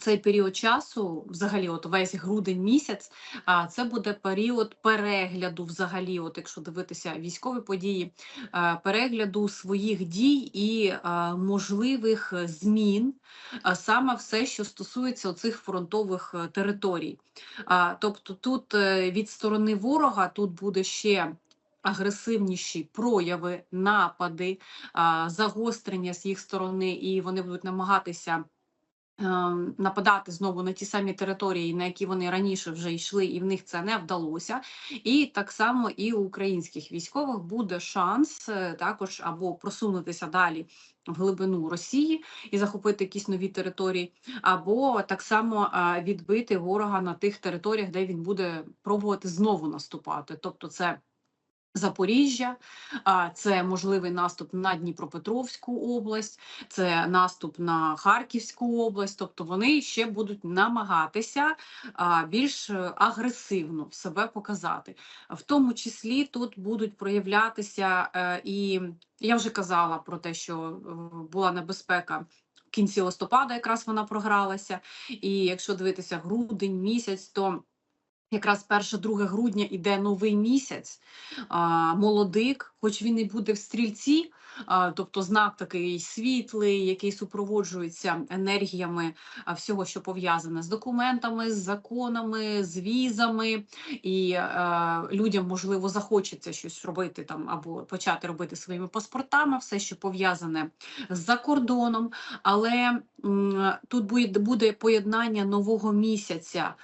цей період часу, взагалі, от весь грудень місяць, а це буде період перегляду, взагалі, от якщо дивитися військові події, е, перегляду своїх дій і е, можливих змін, саме все, що стосується цих фронтових е, територій. Тобто, тут е, від сторони ворога тут буде ще. Агресивніші прояви, напади, загострення з їх сторони, і вони будуть намагатися нападати знову на ті самі території, на які вони раніше вже йшли, і в них це не вдалося. І так само і у українських військових буде шанс е, також або просунутися далі в глибину Росії і захопити якісь нові території, або так само відбити ворога на тих територіях, де він буде пробувати знову наступати. Тобто, це Запоріжжя, це можливий наступ на Дніпропетровську область, це наступ на Харківську область. Тобто вони ще будуть намагатися більш агресивно себе показати. В тому числі тут будуть проявлятися е, і я вже казала про те, що е, була небезпека. В кінці листопада якраз вона програлася, і якщо дивитися грудень місяць, то Якраз 1-2 грудня іде новий місяць, а, молодик, хоч він і буде в стрільці, а, тобто знак такий світлий, який супроводжується енергіями а, всього, що пов'язане з документами, з законами, з візами, і а, людям можливо захочеться щось робити там або почати робити своїми паспортами, все, що пов'язане з-за кордоном. Але м, тут буде, буде поєднання нового місяця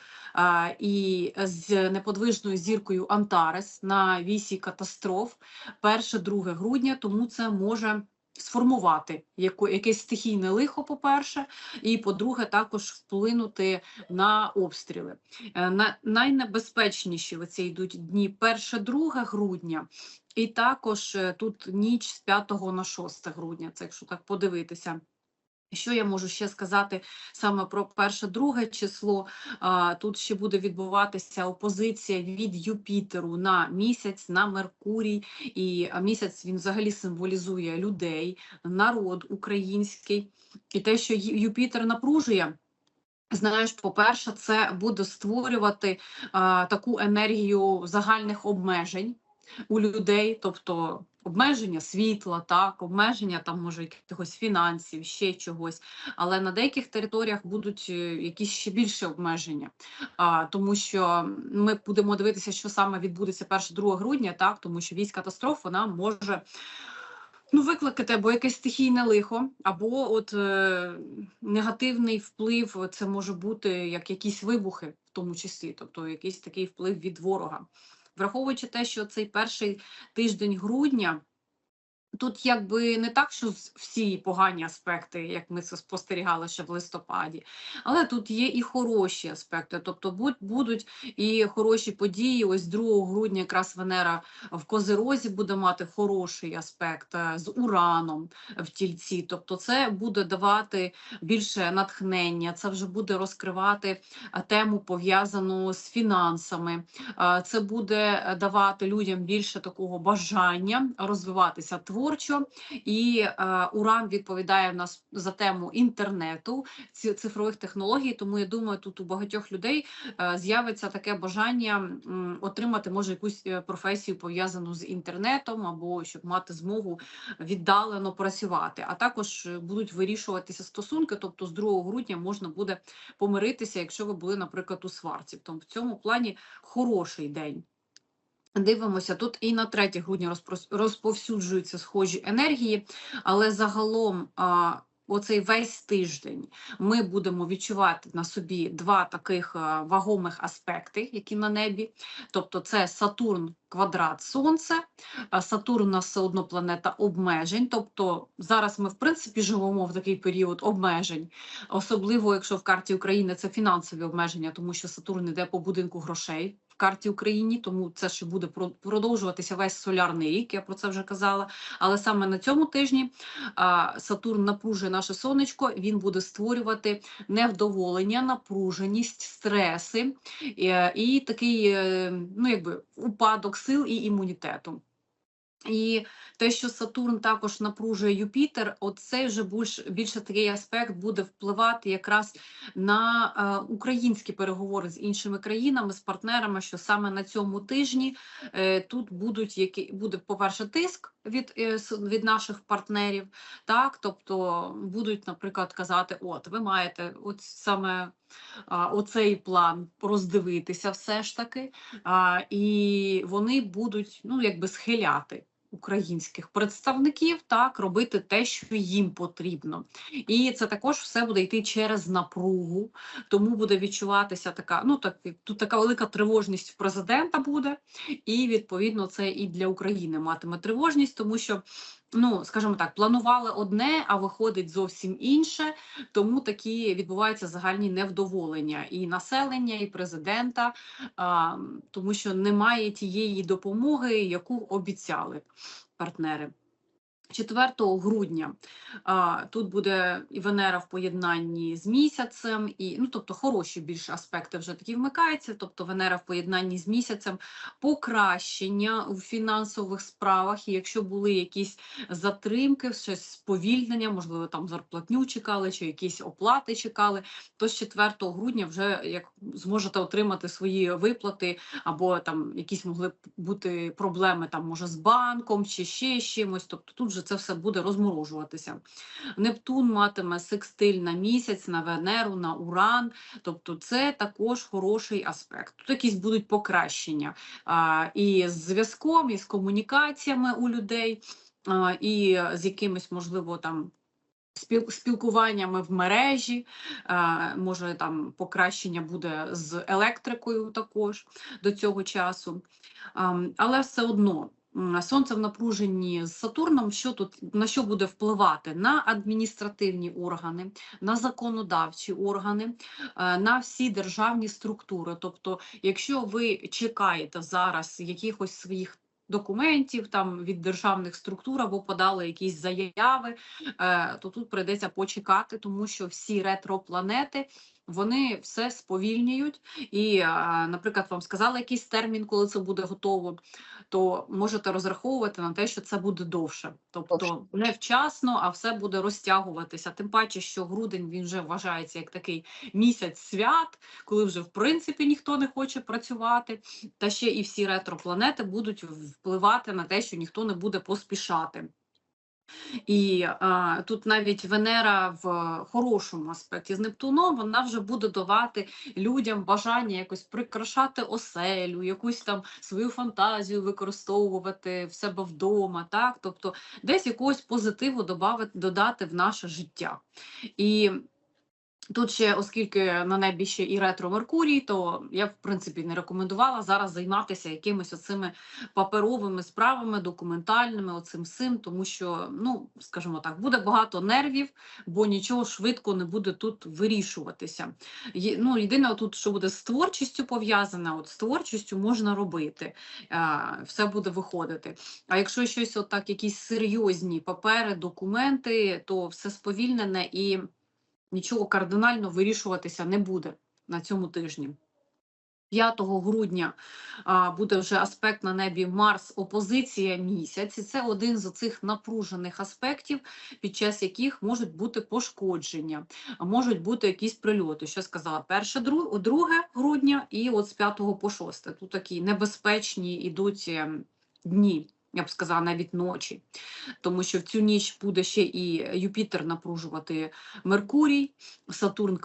і з неподвижною зіркою Антарес на вісі катастроф 1-2 грудня, тому це може. Сформувати якесь стихійне лихо, по-перше, і по-друге, також вплинути на обстріли. Е, на найнебезпечніші оці йдуть дні 1-2 грудня, і також е, тут ніч з 5 на 6 грудня. Це якщо так подивитися. Що я можу ще сказати саме про перше друге число? Тут ще буде відбуватися опозиція від Юпітеру на місяць, на Меркурій, і місяць він взагалі символізує людей, народ український, і те, що Юпітер напружує. Знаєш, по-перше, це буде створювати таку енергію загальних обмежень у людей, тобто обмеження світла, так, обмеження там може якихось фінансів, ще чогось. Але на деяких територіях будуть е, якісь ще більше обмеження, а, тому що ми будемо дивитися, що саме відбудеться 1-2 грудня, так, тому що військ катастроф вона може. Ну, викликати або якесь стихійне лихо, або от е, негативний вплив, це може бути як якісь вибухи, в тому числі, тобто якийсь такий вплив від ворога враховуючи те, що цей перший тиждень грудня. Тут якби не так, що всі погані аспекти, як ми це спостерігали ще в листопаді, але тут є і хороші аспекти. Тобто будуть і хороші події. Ось 2 грудня якраз Венера в Козирозі буде мати хороший аспект е, з ураном в тільці. Тобто, це буде давати більше натхнення, це вже буде розкривати е, тему пов'язану з фінансами. Е, це буде давати людям більше такого бажання розвиватися творчо і е, Уран відповідає в нас за тему інтернету, цифрових технологій. Тому я думаю, тут у багатьох людей е, з'явиться таке бажання отримати може якусь е, професію пов'язану з інтернетом, або щоб мати змогу віддалено працювати. А також будуть вирішуватися стосунки. Тобто, з 2 грудня можна буде помиритися, якщо ви були, наприклад, у сварці. Тому в цьому плані хороший день. Дивимося, тут і на 3 грудня розповсюджуються схожі енергії, але загалом оцей весь тиждень ми будемо відчувати на собі два таких вагомих аспекти, які на небі. Тобто це Сатурн квадрат Сонце, Сатурн у нас все одно планета обмежень. Тобто зараз ми, в принципі, живемо в такий період обмежень, особливо якщо в карті України це фінансові обмеження, тому що Сатурн йде по будинку грошей карті Україні, тому це ще буде продовжуватися весь солярний рік. Я про це вже казала. Але саме на цьому тижні Сатурн напружує наше сонечко. Він буде створювати невдоволення, напруженість, стреси і, такий, е, ну якби упадок сил і імунітету. І те, що Сатурн також напружує Юпітер, оцей вже більш, більше такий аспект буде впливати якраз на е, українські переговори з іншими країнами, з партнерами, що саме на цьому тижні е, тут будуть які буде, по-перше, тиск від, е, від наших партнерів, так? Тобто будуть, наприклад, казати: от ви маєте от саме оцей план роздивитися, все ж таки, і вони будуть ну якби схиляти українських представників так робити те, що їм потрібно, і це також все буде йти через напругу, тому буде відчуватися така. Ну так тут така велика тривожність в президента буде, і відповідно це і для України матиме тривожність, тому що. Ну, скажімо так, планували одне, а виходить зовсім інше. Тому такі відбуваються загальні невдоволення і населення, і президента, тому що немає тієї допомоги, яку обіцяли партнери. 4 грудня а, тут буде і Венера в поєднанні з місяцем, і ну тобто хороші більше аспекти вже такі вмикаються. Тобто Венера в поєднанні з місяцем, покращення у фінансових справах. І якщо були якісь затримки, щось сповільнення, можливо, там зарплатню чекали, чи якісь оплати чекали, то з 4 грудня вже як зможете отримати свої виплати, або там якісь могли бути проблеми там, може, з банком чи ще з чимось. Тобто тут вже це все буде розморожуватися. Нептун матиме секстиль на місяць, на Венеру, на Уран. Тобто, це також хороший аспект. Тут якісь будуть покращення а, і з зв'язком, і з комунікаціями у людей, а, і з якимись, можливо, там. Спілкуваннями в мережі, може там покращення буде з електрикою також до цього часу. Але все одно сонце в напруженні з Сатурном, що тут на що буде впливати? На адміністративні органи, на законодавчі органи, е, на всі державні структури. Тобто, якщо ви чекаєте зараз якихось своїх документів там від державних структур або подали якісь заяви, е, то тут прийдеться почекати, тому що всі ретропланети. Вони все сповільнюють, і, наприклад, вам сказали якийсь термін, коли це буде готово, то можете розраховувати на те, що це буде довше, тобто Довше. не вчасно, а все буде розтягуватися. Тим паче, що грудень він вже вважається як такий місяць свят, коли вже в принципі ніхто не хоче працювати. Та ще і всі ретропланети будуть впливати на те, що ніхто не буде поспішати. І а, тут навіть Венера в хорошому аспекті з Нептуном, вона вже буде давати людям бажання якось прикрашати оселю, якусь там свою фантазію використовувати в себе вдома. Так? Тобто десь якогось позитиву додати в наше життя. І Тут ще, оскільки на небі ще і ретро Меркурій, то я в принципі не рекомендувала зараз займатися якимись оцими паперовими справами, документальними, оцим сим, тому що, ну скажімо так, буде багато нервів, бо нічого швидко не буде тут вирішуватися. Є, ну, єдине, тут, що буде з творчістю пов'язане, от з творчістю можна робити, все буде виходити. А якщо щось, отак, якісь серйозні папери, документи, то все сповільнене і нічого кардинально вирішуватися не буде на цьому тижні. 5 грудня а, буде вже аспект на небі Марс опозиція місяць. І це один з цих напружених аспектів, під час яких можуть бути пошкодження, можуть бути якісь прильоти. Що сказала, перше, дру- 2 грудня і от з 5 по 6. Тут такі небезпечні ідуть ем, дні. Я б сказала, навіть ночі, тому що в цю ніч буде ще і Юпітер напружувати Меркурій, Сатурн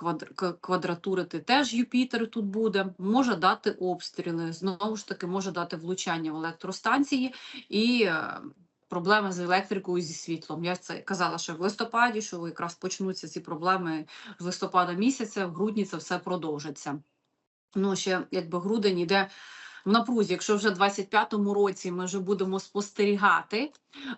квадратурити теж Юпітер тут буде, може дати обстріли, знову ж таки, може дати влучання в електростанції і е, проблеми з електрикою, зі світлом. Я це казала ще в листопаді, що якраз почнуться ці проблеми з листопада місяця, в грудні це все продовжиться. Ну, ще якби грудень іде в напрузі, якщо вже в 25-му році ми вже будемо спостерігати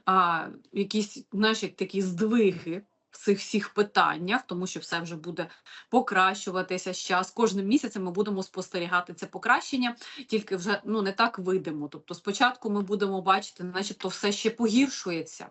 а, якісь знаєш, як такі здвиги в цих всіх питаннях, тому що все вже буде покращуватися з час. Кожним місяцем ми будемо спостерігати це покращення, тільки вже ну не так видимо. Тобто, спочатку ми будемо бачити, начебто, все ще погіршується.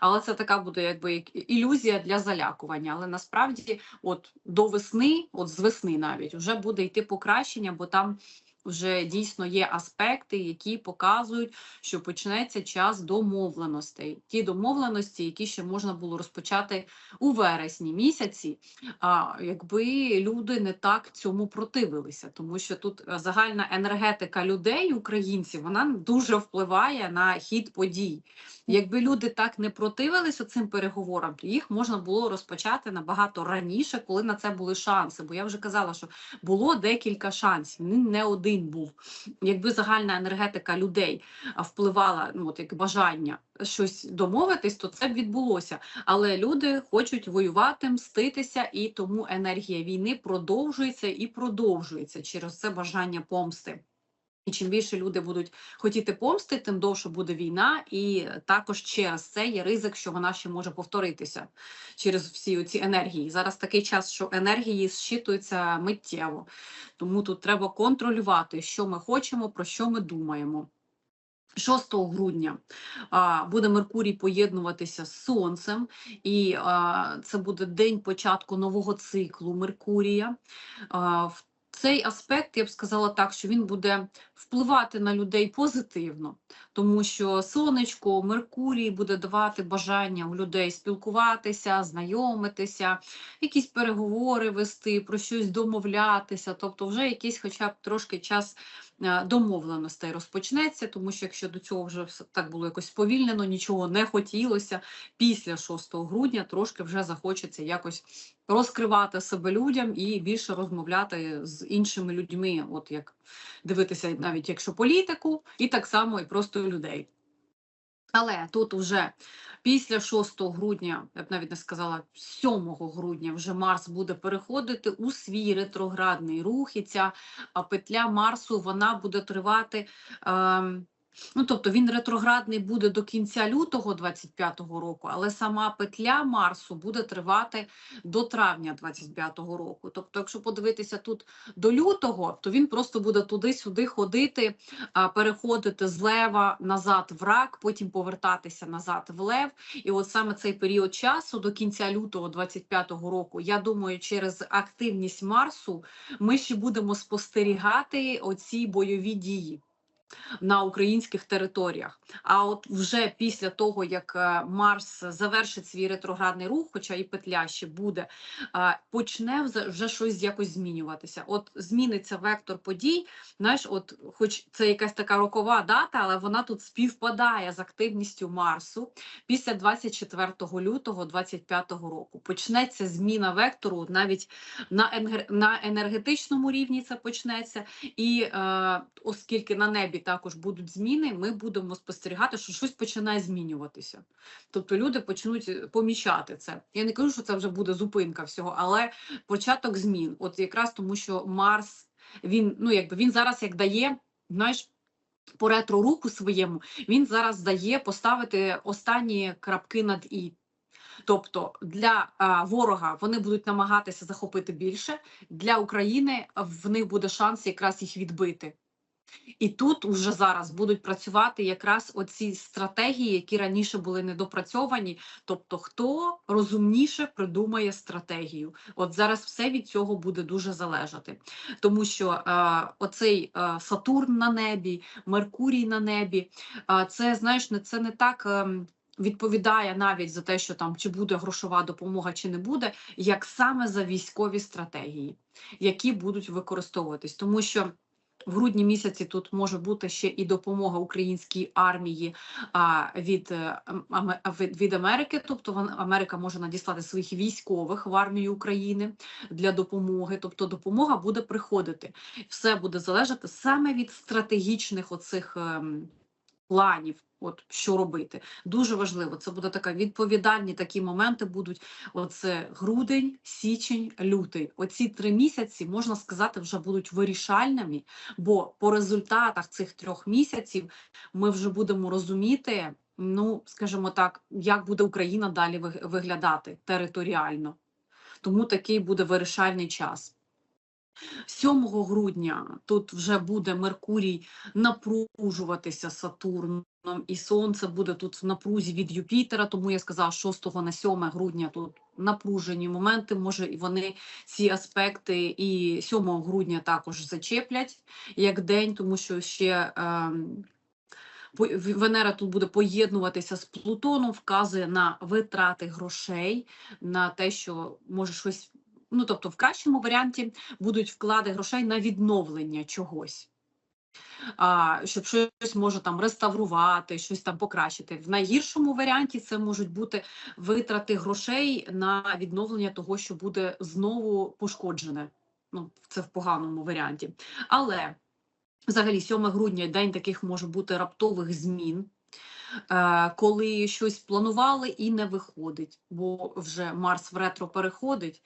Але це така буде якби як ілюзія для залякування. Але насправді, от до весни, от з весни навіть, вже буде йти покращення, бо там вже дійсно є аспекти, які показують, що почнеться час домовленостей. Ті домовленості, які ще можна було розпочати у вересні місяці, а якби люди не так цьому противилися, тому що тут е, загальна енергетика людей, українців, вона дуже впливає на хід подій. Якби люди так не противилися цим переговорам, то їх можна було розпочати набагато раніше, коли на це були шанси. Бо я вже казала, що було декілька шансів, не один був. Якби загальна енергетика людей впливала, ну от як бажання щось домовитись, то це б відбулося. Але люди хочуть воювати, мститися, і тому енергія війни продовжується і продовжується через це бажання помсти. І чим більше люди будуть хотіти помсти, тим довше буде війна, і також через це є ризик, що вона ще може повторитися через всі ці енергії. Зараз такий час, що енергії зчитуються миттєво, тому тут треба контролювати, що ми хочемо, про що ми думаємо. 6 грудня а, буде Меркурій поєднуватися з Сонцем, і а, це буде день початку нового циклу Меркурія. А, в цей аспект я б сказала так, що він буде впливати на людей позитивно, тому що сонечко, Меркурій буде давати бажання у людей спілкуватися, знайомитися, якісь переговори вести, про щось домовлятися, тобто вже якийсь, хоча б трошки час домовленостей розпочнеться, тому що якщо до цього вже так було якось повільнено, нічого не хотілося, після 6 грудня трошки вже захочеться якось розкривати себе людям і більше розмовляти з іншими людьми, от як дивитися навіть якщо політику, і так само і просто людей. Але тут вже після 6 грудня, я б навіть не сказала, 7 грудня вже Марс буде переходити у свій ретроградний рух, і ця петля Марсу вона буде тривати. ем, Ну, тобто він ретроградний буде до кінця лютого 25-го року, але сама петля Марсу буде тривати до травня 25-го року. Тобто, якщо подивитися тут до лютого, то він просто буде туди-сюди ходити, переходити з лева назад в рак, потім повертатися назад в лев. І от саме цей період часу до кінця лютого 25-го року, я думаю, через активність Марсу ми ще будемо спостерігати оці бойові дії на українських територіях. А от вже після того, як е, Марс завершить свій ретроградний рух, хоча і петля ще буде, почне вже- щось якось змінюватися. От зміниться вектор подій. Знаєш, от, хоч це якась така рокова дата, але вона тут співпадає з активністю Марсу після 24 лютого 25 року. Почнеться зміна вектору навіть на енергетичному рівні це почнеться, і е, оскільки на небі також будуть зміни, ми будемо спостерігати, що щось починає змінюватися. Тобто люди почнуть е, помічати це. Я не кажу, що це вже буде зупинка всього, але початок змін. От якраз тому, що Марс він ну якби він зараз як дає, знаєш. По ретро руху своєму він зараз дає поставити останні крапки над і. Тобто для а, ворога вони будуть намагатися захопити більше, для України в них буде шанс якраз їх відбити. І тут уже зараз будуть працювати якраз оці стратегії, які раніше були недопрацьовані. Тобто, хто розумніше придумає стратегію. От зараз все від цього буде дуже залежати, тому що е, оцей е, Сатурн на небі, Меркурій на небі, е, це знаєш, не це не так. ем, Відповідає навіть за те, що там чи буде грошова допомога, чи не буде, як саме за військові стратегії, які будуть використовуватись, тому що в грудні місяці тут може бути ще і допомога українській армії від, е, від, Америки. Тобто Америка може надіслати своїх військових в армію України для допомоги. Тобто допомога буде приходити. Все буде залежати саме від стратегічних оцих ем, планів. От що робити, дуже важливо. Це буде така відповідальні такі моменти. Будуть оце грудень, січень, лютий. Оці три місяці можна сказати вже будуть вирішальними, бо по результатах цих трьох місяців ми вже будемо розуміти, ну скажімо так, як буде Україна далі виг- виглядати територіально. Тому такий буде вирішальний час. 7 грудня тут вже буде Меркурій напружуватися Сатурну і сонце буде тут в напрузі від Юпітера, тому я сказала 6 на 7 грудня тут напружені моменти. Може, і вони ці аспекти і 7 грудня також зачеплять як день, тому що ще. В- Венера тут буде поєднуватися з Плутоном, вказує на витрати грошей, на те, що може щось. Ну, тобто, в кращому варіанті будуть вклади грошей на відновлення чогось. Щоб щось може там реставрувати, щось там покращити. В найгіршому варіанті це можуть бути витрати грошей на відновлення того, що буде знову пошкоджене. Ну, це в поганому варіанті. Але Взагалі, 7 грудня день таких може бути раптових змін, коли щось планували і не виходить, бо вже Марс в ретро переходить.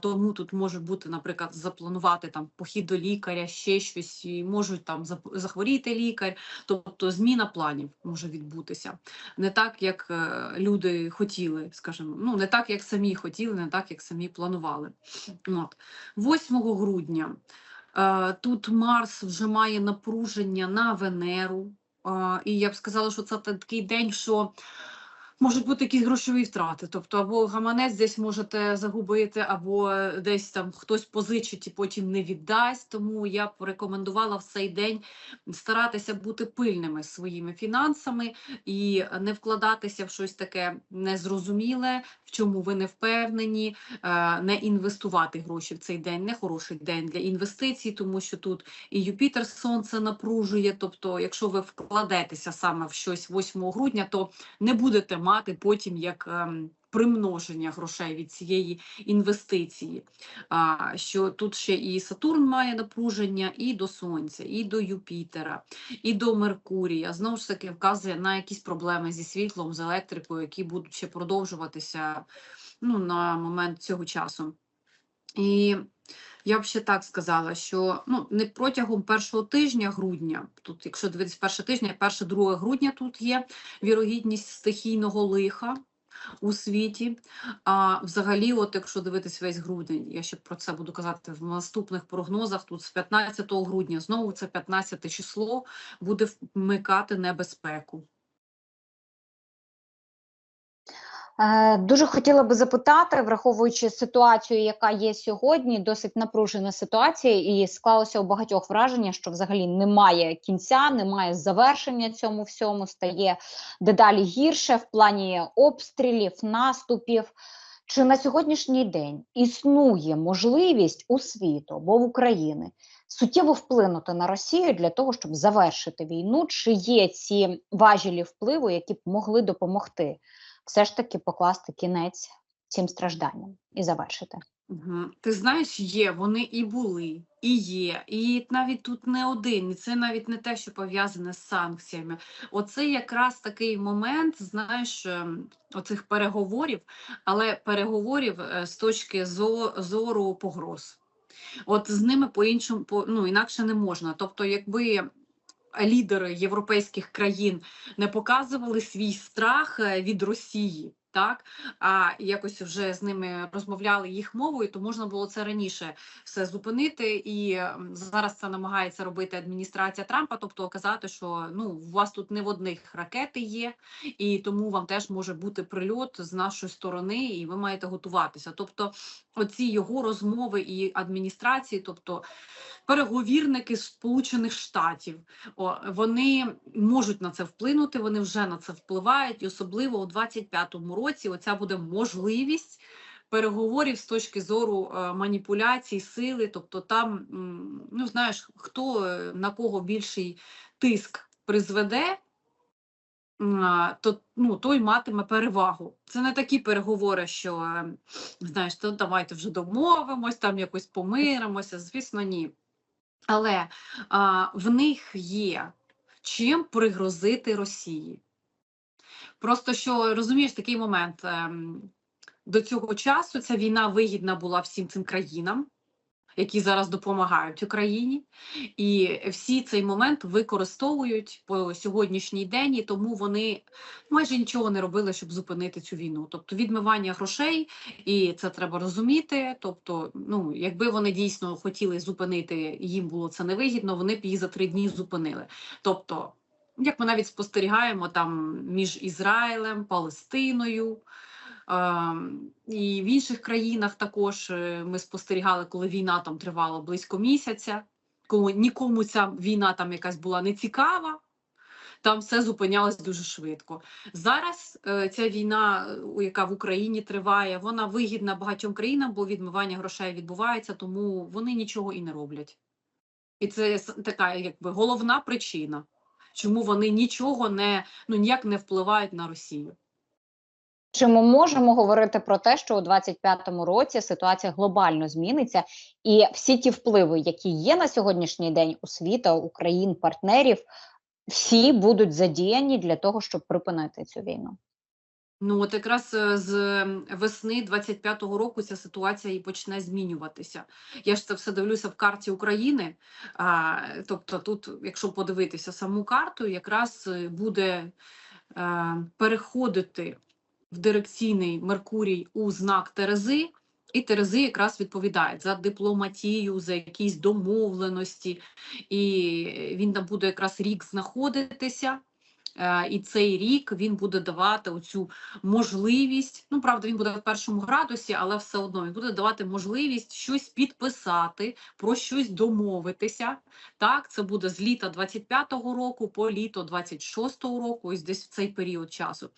Тому тут може бути, наприклад, запланувати там похід до лікаря, ще щось, і можуть там захворіти лікар. Тобто зміна планів може відбутися. Не так, як е, люди хотіли, скажімо, ну не так, як самі хотіли, не так, як самі планували. От. 8 грудня. Е, Тут Марс вже має напруження на Венеру. І я б сказала, що це такий день, що можуть бути якісь грошові втрати. Тобто, або гаманець десь можете загубити, або десь там хтось позичить і потім не віддасть. Тому я б рекомендувала в цей день старатися бути пильними своїми фінансами і не вкладатися в щось таке незрозуміле, в чому ви не впевнені, е, не інвестувати гроші в цей день. Не хороший день для інвестицій, тому що тут і Юпітер сонце напружує. Тобто, якщо ви вкладетеся саме в щось 8 грудня, то не будете мати потім як. ем, Примноження грошей від цієї інвестиції, а, що тут ще і Сатурн має напруження, і до Сонця, і до Юпітера, і до Меркурія. Знову ж таки, вказує на якісь проблеми зі світлом, з електрикою, які будуть ще продовжуватися ну, на момент цього часу. І я б ще так сказала, що ну не протягом першого тижня грудня, тут, якщо дивитися перший тижня, перше, друге грудня тут є вірогідність стихійного лиха у світі. А взагалі, от якщо дивитись весь грудень, я ще про це буду казати в наступних прогнозах. Тут з 15 грудня знову це 15 число буде вмикати небезпеку. Дуже хотіла би запитати, враховуючи ситуацію, яка є сьогодні, досить напружена ситуація, і склалося у багатьох враження, що взагалі немає кінця, немає завершення цьому всьому, стає дедалі гірше в плані обстрілів, наступів. Чи на сьогоднішній день існує можливість у світу або в Україні суттєво вплинути на Росію для того, щоб завершити війну? Чи є ці важелі впливу, які б могли допомогти? Все ж таки покласти кінець цим стражданням і завершити. Угу. Ти знаєш, є, вони і були, і є, і навіть тут не один, і це навіть не те, що пов'язане з санкціями. Оце якраз такий момент, знаєш, ем, оцих переговорів, але переговорів е, з точки зору погроз. От з ними по-іншому, по, ну, інакше не можна. Тобто, якби лідери європейських країн не показували свій страх е, від Росії, так а якось вже з ними розмовляли їх мовою, то можна було це раніше все зупинити. І зараз це намагається робити адміністрація Трампа, тобто казати, що ну у вас тут не в одних ракети є, і тому вам теж може бути прильот з нашої сторони, і ви маєте готуватися. Тобто, оці його розмови і адміністрації, тобто переговірники Сполучених Штатів. Вони можуть на це вплинути, вони вже на це впливають, і особливо у 25-му році оця буде можливість переговорів з точки зору е, маніпуляцій, сили. Тобто, там ну знаєш, хто е, на кого більший тиск призведе. То ну той матиме перевагу. Це не такі переговори, що е, знаєш, то давайте вже домовимось, там якось помиримося. Звісно, ні. Але а, в них є чим пригрозити Росії. Просто що розумієш такий момент. ем, До цього часу ця війна вигідна була всім цим країнам, які зараз допомагають Україні, і всі цей момент використовують по сьогоднішній день, і тому вони майже нічого не робили, щоб зупинити цю війну. Тобто відмивання грошей, і це треба розуміти. Тобто, ну якби вони дійсно хотіли зупинити, їм було це невигідно, вони б її за три дні зупинили. Тобто. Як ми навіть спостерігаємо там між Ізраїлем, Палестиною. ем, І в інших країнах також е, ми спостерігали, коли війна там тривала близько місяця, коли нікому ця війна там якась була не цікава, там все зупинялось дуже швидко. Зараз е, ця війна, яка в Україні триває, вона вигідна багатьом країнам, бо відмивання грошей відбувається, тому вони нічого і не роблять. І це така якби головна причина, чому вони нічого не ну ніяк не впливають на Росію. Чи ми можемо говорити про те, що у 25-му році ситуація глобально зміниться, і всі ті впливи, які є на сьогоднішній день у світу, Україн, партнерів, всі будуть задіяні для того, щоб припинити цю війну? Ну от якраз е, з весни 25-го року ця ситуація і почне змінюватися. Я ж це все дивлюся в карті України. А, тобто, тут, якщо подивитися саму карту, якраз е, буде е, переходити в дирекційний Меркурій у знак Терези. І Терези якраз відповідають за дипломатію, за якісь домовленості, і він там буде якраз рік знаходитися. Е, І цей рік він буде давати оцю можливість. Ну, правда, він буде в першому градусі, але все одно він буде давати можливість щось підписати, про щось домовитися. Так, це буде з літа 25-го року по літо 26-го року, ось десь в цей період часу.